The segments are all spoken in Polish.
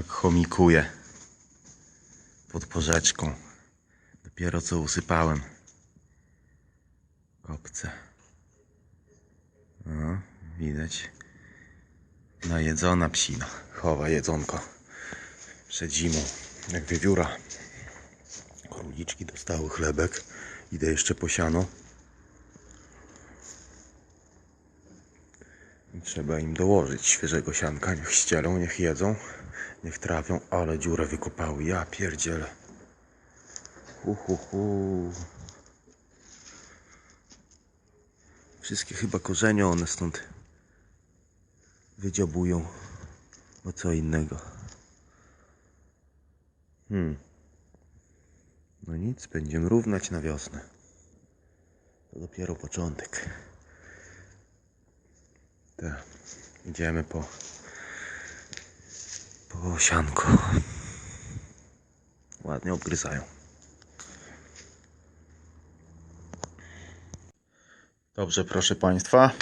Jak chomikuje. Pod porzeczką. Dopiero co usypałem. Kopce. No, widać. Najedzona psina. Chowa jedzonko. Przed zimą. Jak wiewióra. Króliczki dostały chlebek. Idę jeszcze po siano. I Trzeba im dołożyć świeżego sianka. Niech ścielą, niech jedzą. Niech trawią. Ale dziurę wykopały. Ja pierdzielę. Hu, hu, hu. Wszystkie chyba korzenie one stąd wydziobują. Bo co innego. Hmm. No nic, będziemy równać na wiosnę. To dopiero początek. Idziemy po po sianko. Ładnie obgryzają. Dobrze, proszę Państwa.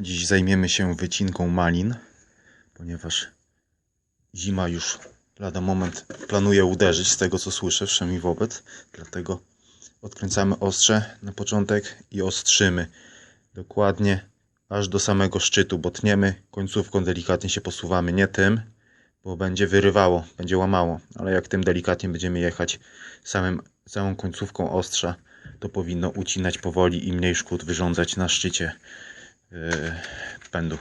Dziś zajmiemy się wycinką malin, ponieważ zima już lada moment planuje uderzyć z tego co słyszę, wszemi wobec. Dlatego odkręcamy ostrze na początek i ostrzymy dokładnie aż do samego szczytu, bo tniemy końcówką delikatnie się posuwamy, nie tym, bo będzie wyrywało, będzie łamało, ale jak tym delikatnie będziemy jechać samym, całą końcówką ostrza, to powinno ucinać powoli i mniej szkód wyrządzać na szczycie yy, pędu.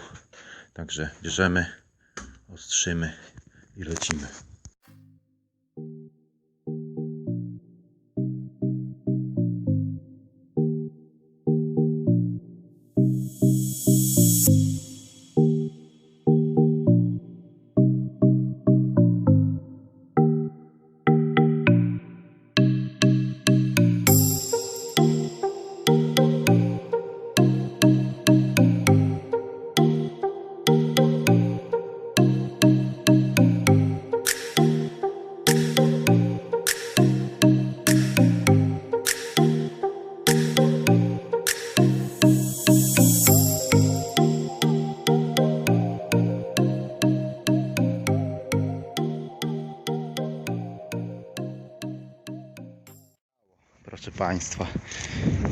Także bierzemy, ostrzymy i lecimy. Proszę Państwa,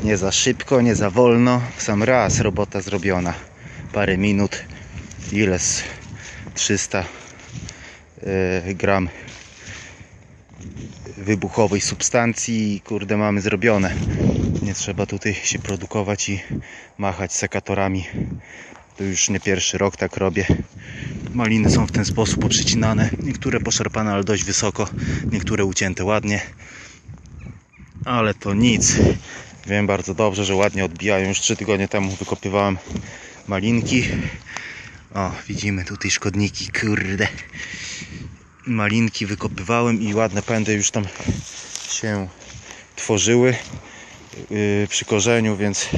nie za szybko, nie za wolno, w sam raz robota zrobiona. Parę minut, ile z 300 e, gram wybuchowej substancji kurde mamy zrobione. Nie trzeba tutaj się produkować i machać sekatorami. To już nie pierwszy rok tak robię. Maliny są w ten sposób poprzycinane. Niektóre poszarpane, ale dość wysoko. Niektóre ucięte ładnie ale to nic. Wiem bardzo dobrze, że ładnie odbijają. Już 3 tygodnie temu wykopywałem malinki. O, widzimy tutaj szkodniki, kurde. Malinki wykopywałem i ładne pędy już tam się tworzyły yy, przy korzeniu, więc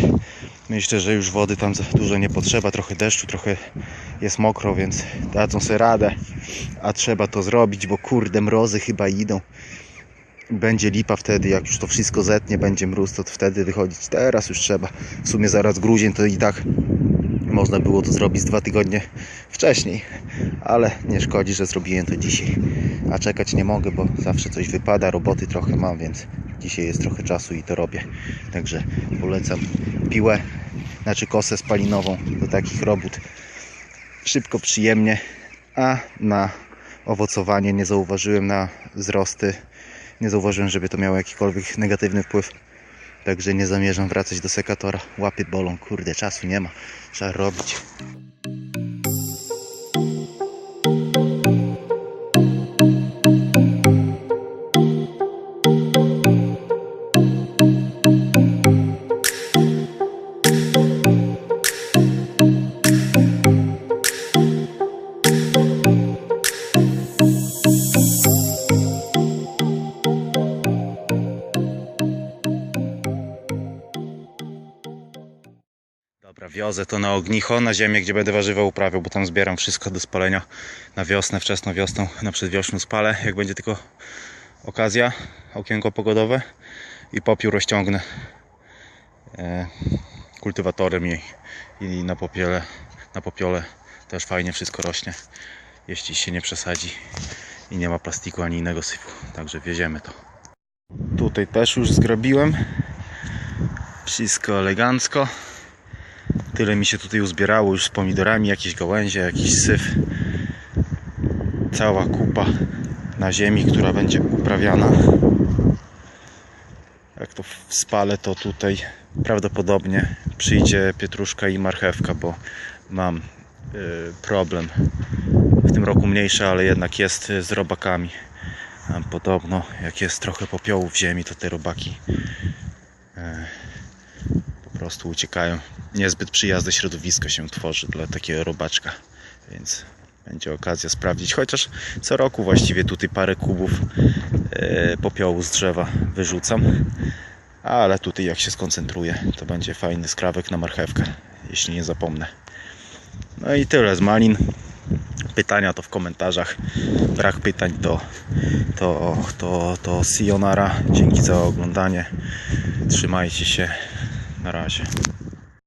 myślę, że już wody tam za dużo nie potrzeba. Trochę deszczu, trochę jest mokro, więc dadzą sobie radę. A trzeba to zrobić, bo kurde mrozy chyba idą będzie lipa wtedy, jak już to wszystko zetnie, będzie mróz, to wtedy wychodzić. Teraz już trzeba. W sumie zaraz grudzień to i tak można było to zrobić dwa tygodnie wcześniej, ale nie szkodzi, że zrobiłem to dzisiaj. A czekać nie mogę, bo zawsze coś wypada, roboty trochę mam, więc dzisiaj jest trochę czasu i to robię. Także polecam piłę, znaczy kosę spalinową do takich robót. Szybko, przyjemnie, a na owocowanie nie zauważyłem na wzrosty nie zauważyłem, żeby to miało jakikolwiek negatywny wpływ. Także nie zamierzam wracać do sekatora. Łapy bolą, kurde, czasu nie ma. Trzeba robić. Wiozę to na ognicho, na ziemię, gdzie będę warzywa uprawiał, bo tam zbieram wszystko do spalenia na wiosnę, wczesną wiosną, na przedwiośniu spalę, jak będzie tylko okazja, okienko pogodowe i popiół rozciągnę e, kultywatorem i, i na popiele, na popiole też fajnie wszystko rośnie, jeśli się nie przesadzi i nie ma plastiku ani innego syfu, także wieziemy to. Tutaj też już zgrobiłem. Wszystko elegancko. Tyle mi się tutaj uzbierało już z pomidorami, jakieś gałęzie, jakiś syf. Cała kupa na ziemi, która będzie uprawiana. Jak to spalę, to tutaj prawdopodobnie przyjdzie pietruszka i marchewka, bo mam y, problem. W tym roku mniejszy, ale jednak jest y, z robakami. Podobno, jak jest trochę popiołu w ziemi, to te robaki po prostu uciekają. Niezbyt przyjazne środowisko się tworzy dla takiego robaczka, więc będzie okazja sprawdzić. Chociaż co roku właściwie tutaj parę kubów e, popiołu z drzewa wyrzucam. Ale tutaj jak się skoncentruję, to będzie fajny skrawek na marchewkę, jeśli nie zapomnę. No i tyle z malin. Pytania to w komentarzach. Brak pytań to, to, to, to Sionara. Dzięki za oglądanie. Trzymajcie się. Na razie.